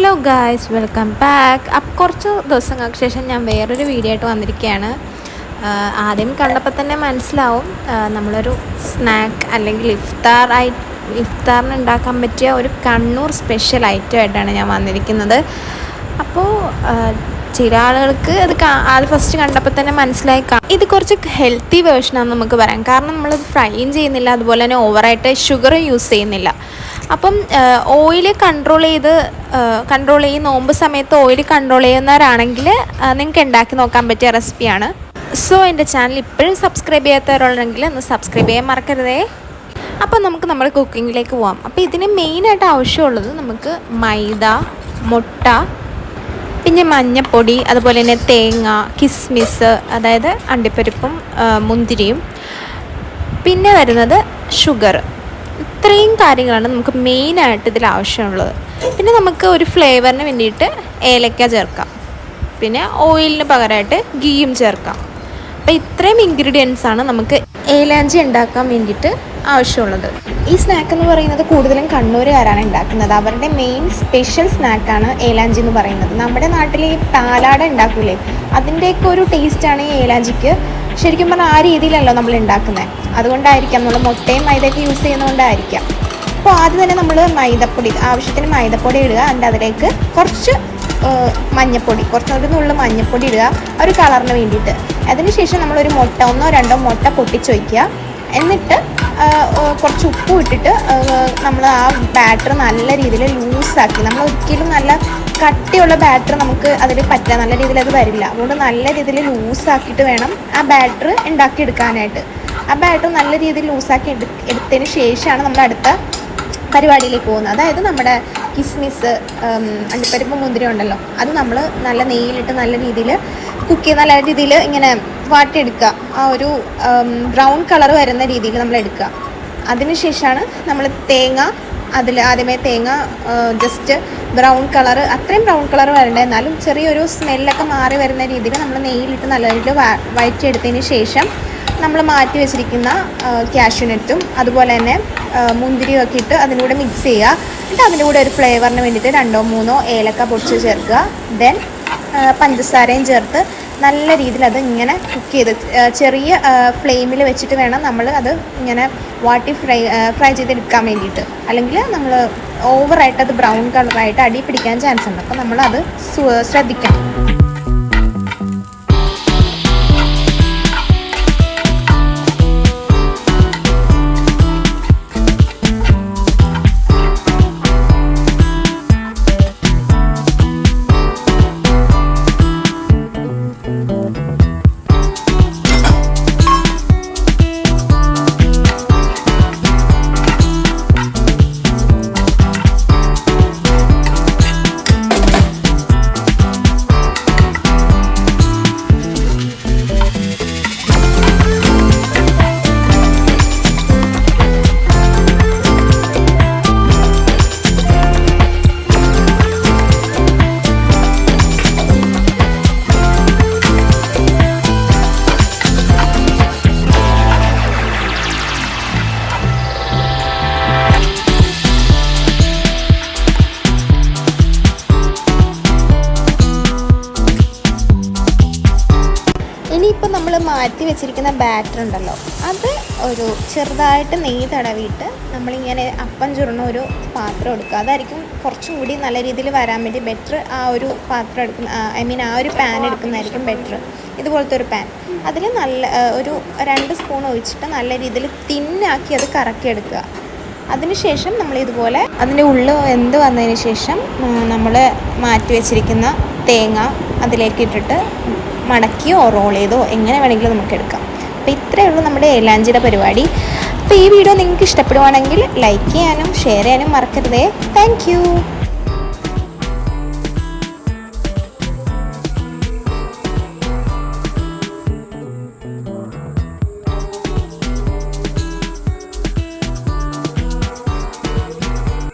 Guys welcome back അപ്പം കുറച്ച് ദിവസങ്ങൾക്ക് ശേഷം ഞാൻ വേറൊരു വീഡിയോ ആയിട്ട് വന്നിരിക്കുകയാണ്. ആദ്യം കണ്ടപ്പോൾ തന്നെ മനസ്സിലാവും നമ്മളൊരു സ്നാക്ക് അല്ലെങ്കിൽ ഇഫ്താർ ആയി ഇഫ്താറിന് ഉണ്ടാക്കാൻ പറ്റിയ ഒരു കണ്ണൂർ സ്പെഷ്യൽ ഐറ്റം ആയിട്ടാണ് ഞാൻ വന്നിരിക്കുന്നത്. അപ്പോൾ ചില ആളുകൾക്ക് അത് അത് ഫസ്റ്റ് കണ്ടപ്പോൾ തന്നെ മനസ്സിലായി ഇത് കുറച്ച് ഹെൽത്തി വേർഷനാണെന്ന് നമുക്ക് പറയാം. കാരണം നമ്മളത് ഫ്രൈയും ചെയ്യുന്നില്ല അതുപോലെ തന്നെ ഓവറായിട്ട് ഷുഗറും യൂസ് ചെയ്യുന്നില്ല. അപ്പം ഓയിൽ കൺട്രോൾ ചെയ്ത് കൺട്രോൾ ചെയ്യും നോമ്പ് സമയത്ത് ഓയിൽ കൺട്രോൾ ചെയ്യുന്നവരാണെങ്കിൽ നിങ്ങൾക്ക് ഉണ്ടാക്കി നോക്കാൻ പറ്റിയ റെസിപ്പിയാണ് സോ എന്റെ ചാനൽ ഇപ്പോഴും സബ്സ്ക്രൈബ് ചെയ്യാത്തവരുണ്ടെങ്കിൽ ഒന്ന് സബ്സ്ക്രൈബ് ചെയ്യാൻ മറക്കരുതേ. അപ്പം നമുക്ക് നമ്മുടെ കുക്കിങ്ങിലേക്ക് പോവാം. അപ്പോൾ ഇതിന് മെയിനായിട്ട് ആവശ്യമുള്ളത് നമുക്ക് മൈദ മുട്ട പിന്നെ മഞ്ഞപ്പൊടി അതുപോലെ തന്നെ തേങ്ങ കിസ്മിസ് അതായത് അണ്ടിപ്പരിപ്പും മുന്തിരിയും. പിന്നെ വരുന്നത് ഷുഗർ ഇത്രയും കാര്യങ്ങളാണ് നമുക്ക് മെയിനായിട്ട് ഇതിൽ ആവശ്യമുള്ളത്. പിന്നെ നമുക്ക് ഒരു ഫ്ലേവറിന് വേണ്ടിയിട്ട് ഏലക്ക ചേർക്കാം. പിന്നെ ഓയിലിന് പകരമായിട്ട് ഗീയും ചേർക്കാം. അപ്പോൾ ഇത്രയും ഇൻഗ്രീഡിയൻസ് ആണ് നമുക്ക് ഏലാഞ്ചി ഉണ്ടാക്കാൻ വേണ്ടിയിട്ട് ആവശ്യമുള്ളത്. ഈ സ്നാക്ക് എന്ന് പറയുന്നത് കൂടുതലും കണ്ണൂരുകാരാണ് ഉണ്ടാക്കുന്നത്. അവരുടെ മെയിൻ സ്പെഷ്യൽ സ്നാക്കാണ് ഏലാഞ്ചി എന്ന് പറയുന്നത്. നമ്മുടെ നാട്ടിൽ ഈ പാലാട ഉണ്ടാക്കൂലേ? അതിന്റെയൊക്കെ ഒരു ടേസ്റ്റാണ് ഈ ഏലാഞ്ചിക്ക്. ശരിക്കും പറഞ്ഞാൽ ആ രീതിയിലല്ലോ നമ്മൾ ഉണ്ടാക്കുന്നത് അതുകൊണ്ടായിരിക്കാം നമ്മൾ മുട്ടയും മൈദയൊക്കെ യൂസ് ചെയ്യുന്നതുകൊണ്ടായിരിക്കാം അപ്പോൾ ആദ്യം തന്നെ നമ്മൾ മൈദപ്പൊടി ആവശ്യത്തിന് മൈദപ്പൊടി ഇടുക. അതിന്റെ അതിലേക്ക് കുറച്ച് മഞ്ഞപ്പൊടി കുറച്ചൊരു നുള്ളു മഞ്ഞപ്പൊടി ഇടുക. ഒരു കളറിന് വേണ്ടിയിട്ട്. അതിനുശേഷം നമ്മളൊരു മുട്ട ഒന്നോ രണ്ടോ മുട്ട പൊട്ടിച്ച് വയ്ക്കുക എന്നിട്ട് കുറച്ച് ഉപ്പ് ഇട്ടിട്ട് നമ്മൾ ആ ബാറ്റർ നല്ല രീതിയിൽ ലൂസാക്കി നമ്മൾ ഒരിക്കലും നല്ല കട്ടിയുള്ള ബാറ്റർ നമുക്ക് അതിൽ പറ്റാൻ നല്ല രീതിയിൽ അത് വരില്ല. അതുകൊണ്ട് നല്ല രീതിയിൽ ലൂസാക്കിയിട്ട് വേണം ആ ബാറ്റർ ഉണ്ടാക്കിയെടുക്കാനായിട്ട്. ആ ബാറ്റർ നല്ല രീതിയിൽ ലൂസാക്കി എടു എടുത്തതിന് ശേഷമാണ് നമ്മൾ അടുത്ത പരിപാടിയിലേക്ക് പോകുന്നത്. അതായത് നമ്മുടെ കിസ്മിസ് അണ്ടിപ്പരിപ്പ് മുന്തിരി ഉണ്ടല്ലോ. അത് നമ്മൾ നല്ല നെയ്യിലിട്ട് നല്ല രീതിയിൽ കുക്ക് ചെയ്ത് നല്ല രീതിയിൽ ഇങ്ങനെ വാട്ടിയെടുക്കുക. ആ ഒരു ബ്രൗൺ കളർ വരുന്ന രീതിയിൽ നമ്മൾ എടുക്കുക. അതിനുശേഷമാണ് നമ്മൾ തേങ്ങ അതിൽ ആദ്യമേ തേങ്ങ ജസ്റ്റ് ബ്രൗൺ കളർ അത്രയും ബ്രൗൺ കളർ വരണ്ട. എന്നാലും ചെറിയൊരു സ്മെല്ലൊക്കെ മാറി വരുന്ന രീതിയിൽ നമ്മൾ നെയ്യിലിട്ട് നല്ല രീതിയിൽ വ വഴറ്റിയെടുത്തതിന് ശേഷം നമ്മൾ മാറ്റി വെച്ചിരിക്കുന്ന ക്യാഷ്യൂനട്ടും അതുപോലെ തന്നെ മുന്തിരിയൊക്കെ ഇട്ട് അതിലൂടെ മിക്സ് ചെയ്യുക. എന്നിട്ട് അതിന്റെ കൂടെ ഒരു ഫ്ലേവറിന് വേണ്ടിയിട്ട് രണ്ടോ മൂന്നോ ഏലക്ക പൊടിച്ച് ചേർക്കുക. ദെൻ പഞ്ചസാരയും ചേർത്ത് നല്ല രീതിയിൽ അത് ഇങ്ങനെ കുക്ക് ചെയ്ത് ചെറിയ ഫ്ലെയിമിൽ വെച്ചിട്ട് വേണം നമ്മൾ അത് ഇങ്ങനെ വാട്ടി ഫ്രൈ ഫ്രൈ ചെയ്തെടുക്കാൻ വേണ്ടിയിട്ട്. അല്ലെങ്കിൽ നമ്മൾ ഓവറായിട്ട് അത് ബ്രൗൺ കളറായിട്ട് അടി പിടിക്കാൻ ചാൻസ് ഉണ്ട്. അപ്പോൾ നമ്മളത് ശ്രദ്ധിക്കണം. മാറ്റി വെച്ചിരിക്കുന്ന ബാറ്റർ ഉണ്ടല്ലോ അത് ഒരു ചെറുതായിട്ട് നെയ്യ് തടവിയിട്ട് നമ്മളിങ്ങനെ അപ്പം ചുരുണ ഒരു പാത്രം എടുക്കുക. അതായിരിക്കും കുറച്ചും കൂടി നല്ല രീതിയിൽ വരാൻ വേണ്ടി ബെറ്റർ ആ ഒരു പാത്രം എടുക്കുന്ന ഐ മീൻ ആ ഒരു പാൻ എടുക്കുന്നതായിരിക്കും ബെറ്റർ ഇതുപോലത്തെ ഒരു പാൻ അതിൽ നല്ല ഒരു രണ്ട് സ്പൂൺ ഒഴിച്ചിട്ട് നല്ല രീതിയിൽ തിന്നാക്കി അത് കറക്കി എടുക്കുക. അതിനുശേഷം നമ്മൾ ഇതുപോലെ അതിന്റെ ഉള്ളിൽ എന്ത് വന്നതിന് ശേഷം നമ്മൾ മാറ്റി വെച്ചിരിക്കുന്ന തേങ്ങ അതിലേക്ക് ഇട്ടിട്ട് മടക്കിയോ റോൾ ചെയ്തോ എങ്ങനെ വേണമെങ്കിലും നമുക്ക് എടുക്കാം. അപ്പോൾ ഇത്രയേ ഉള്ളൂ നമ്മുടെ ഏലാഞ്ചിയുടെ പരിപാടി. അപ്പോൾ ഈ വീഡിയോ നിങ്ങൾക്ക് ഇഷ്ടപ്പെടുവാണെങ്കിൽ ലൈക്ക് ചെയ്യാനും ഷെയർ ചെയ്യാനും മറക്കരുതേ. താങ്ക്